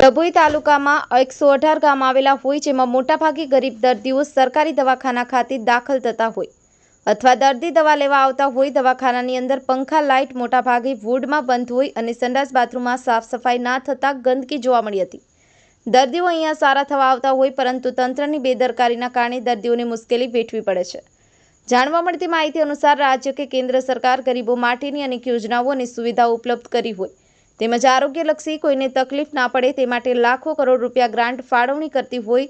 ડભોઈ તાલુકામાં એકસો અઢાર ગામ આવેલા હોય જેમાં મોટાભાગે ગરીબ દર્દીઓ સરકારી દવાખાના ખાતે દાખલ થતા હોય અથવા દર્દી દવા લેવા આવતા હોય દવાખાનાની અંદર પંખા, લાઇટ મોટાભાગે વૂડમાં બંધ હોય અને સંડાસ બાથરૂમમાં સાફ સફાઈ ના થતાં ગંદકી જોવા મળી હતી. દર્દીઓ અહીંયા સારા થવા આવતા હોય પરંતુ તંત્રની બેદરકારીના કારણે દર્દીઓને મુશ્કેલી વેઠવી પડે છે. જાણવા મળતી માહિતી અનુસાર રાજ્ય કે કેન્દ્ર સરકાર ગરીબો માટેની અનેક યોજનાઓ અને સુવિધાઓ ઉપલબ્ધ કરી હોય. તેમજ આરોગ્યલક્ષી કોઈને તકલીફ ના પડે તે માટે લાખો કરોડ રૂપિયા ગ્રાન્ટ ફાળવણી કરતી હોય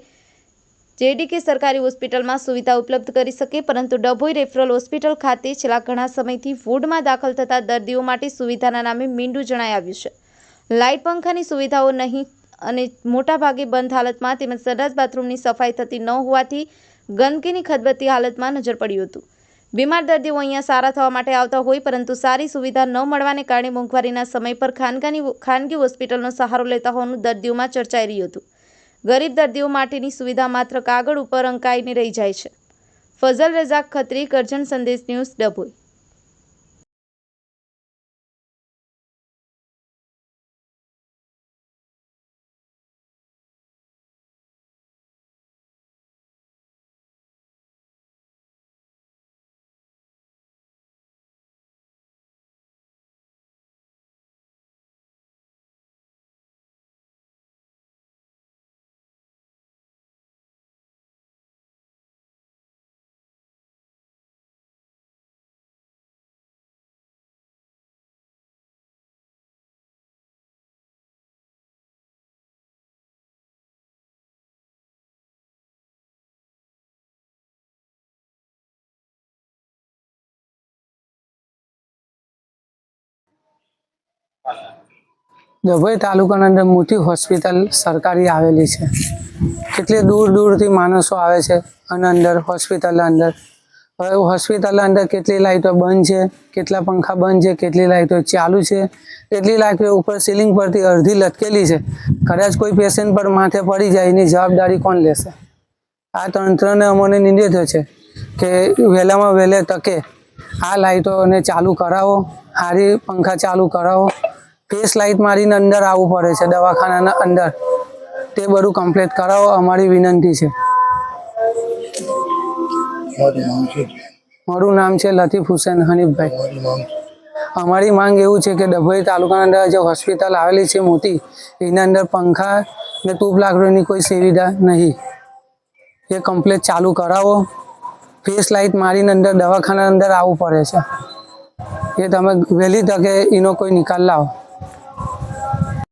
જેડીકે સરકારી હોસ્પિટલમાં સુવિધા ઉપલબ્ધ કરી શકે, પરંતુ ડભોઈ રેફરલ હોસ્પિટલ ખાતે છેલ્લા ઘણા સમયથી વૂડમાં દાખલ થતા દર્દીઓ માટે સુવિધાના નામે મીંડું જણાઈ આવ્યું છે. લાઇટ પંખાની સુવિધાઓ નહીં અને મોટાભાગે બંધ હાલતમાં તેમજ સંડાસ બાથરૂમની સફાઈ થતી ન હોવાથી ગંદકીની ખદબતી હાલતમાં નજર પડ્યું હતું. બીમાર દર્દીઓ અહીંયા સારા થવા માટે આવતા હોય, પરંતુ સારી સુવિધા ન મળવાને કારણે મોંઘવારીના સમય પર ખાનગાની ખાનગી હોસ્પિટલનો સહારો લેતા હોવાનું દર્દીઓમાં ચર્ચાઈ રહ્યું હતું. ગરીબ દર્દીઓ માટેની સુવિધા માત્ર કાગળ ઉપર અંકાઈને રહી જાય છે. ફઝલ રઝાક ખત્રી, કરજણ સંદેશ ન્યૂઝ ડભોઈ. ડભોઈ તાલુકાના અંદર મોટી હોસ્પિટલ સરકારી આવેલી છે. કેટલી દૂર દૂરથી માણસો આવે છે અને અંદર હોસ્પિટલના અંદર. હવે હોસ્પિટલના અંદર કેટલી લાઇટો બંધ છે, કેટલા પંખા બંધ છે, કેટલી લાઇટો ચાલુ છે, કેટલી લાઇટો ઉપર સીલિંગ પરથી અડધી લટકેલી છે. કદાચ કોઈ પેશન્ટ પર માથે પડી જાય, એની જવાબદારી કોણ લેશે? આ તંત્રને અમને નિર્દેશ છે કે વહેલામાં વહેલે તકે આ લાઇટોને ચાલુ કરાવો સારી પંખા ચાલુ કરાવો ફેસ લાઇટ મારીને અંદર આવવું પડે છે દવાખાનાના અંદર. તે બધું કમ્પ્લીટ કરાવો અમારી વિનંતી છે. મારી માંગ છે. મારું નામ છે લતીફ હુસેન હનીફભાઈ. અમારી માંગ એવું છે કે ડભોઈ તાલુકાના અંદર જે હોસ્પિટલ આવેલી છે મોટી એના અંદર પંખા ને તૂપ લાકડીની કોઈ સુવિધા નહીં. એ કમ્પ્લીટ ચાલુ કરાવો. ફેસ લાઇટ મારીને અંદર દવાખાના અંદર આવવું પડે છે. એ તમે વહેલી તકે એનો કોઈ નિકાલ લાવો.